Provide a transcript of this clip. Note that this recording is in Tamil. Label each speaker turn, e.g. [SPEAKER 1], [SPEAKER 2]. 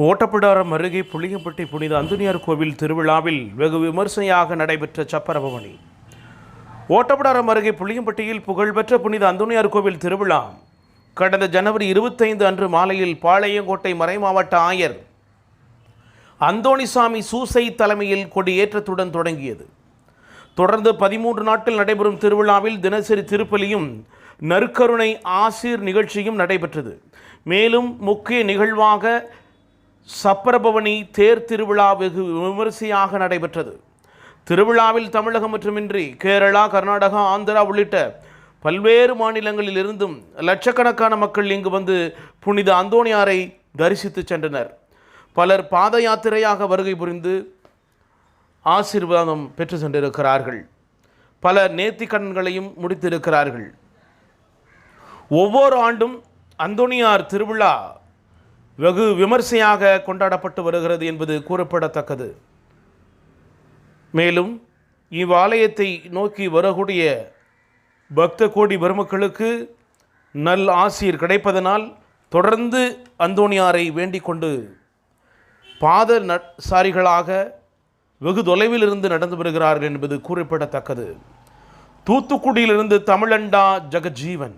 [SPEAKER 1] ஓட்டப்பிடாரம் அருகே புளியம்பட்டி புனித அந்துனியார் கோவில் திருவிழாவில் வெகு விமர்சையாக நடைபெற்ற சப்பரபவனி. ஓட்டப்பிடாரம் அருகே புளியம்பட்டியில் புகழ்பெற்ற புனித அந்துனியார் கோவில் திருவிழா. கடந்த ஜனவரி இருபத்தைந்து அன்று மாலையில் பாளையங்கோட்டை மறைமாவட்ட ஆயர் அந்தோணிசாமி சூசை தலைமையில் கொடியேற்றத்துடன் தொடங்கியது. தொடர்ந்து பதிமூன்று நாட்கள் நடைபெறும் திருவிழாவில் தினசரி திருப்பலியும் நற்கருணை ஆசீர் நிகழ்ச்சியும் நடைபெற்றது. மேலும் முக்கிய நிகழ்வாக சப்பரபவனி தேர் திருவிழா வெகு விமரிசையாக நடைபெற்றது. திருவிழாவில் தமிழகம் மட்டுமின்றி கேரளா கர்நாடகா ஆந்திரா உள்ளிட்ட பல்வேறு மாநிலங்களில் இருந்தும் லட்சக்கணக்கான மக்கள் இங்கு வந்து புனித அந்தோணியாரை தரிசித்து சென்றனர். பலர் பாத யாத்திரையாக வருகை புரிந்து ஆசீர்வாதம் பெற்று சென்றிருக்கிறார்கள். பல நேர்த்திக்கடன்களையும் முடித்திருக்கிறார்கள். ஒவ்வொரு ஆண்டும் அந்தோணியார் திருவிழா வெகு விமர்சையாக கொண்டாடப்பட்டு வருகிறது என்பது கூறப்படத்தக்கது. மேலும் இவ்வாலயத்தை நோக்கி வரக்கூடிய பக்த கோடி பெருமக்களுக்கு நல் ஆசீர் கிடைப்பதனால் தொடர்ந்து அந்தோணியாரை வேண்டிக் கொண்டு பாத சாரிகளாக வெகு தொலைவில் இருந்து நடந்து வருகிறார்கள் என்பது குறிப்பிடத்தக்கது. தூத்துக்குடியிலிருந்து தமிழண்டா ஜெகஜீவன்.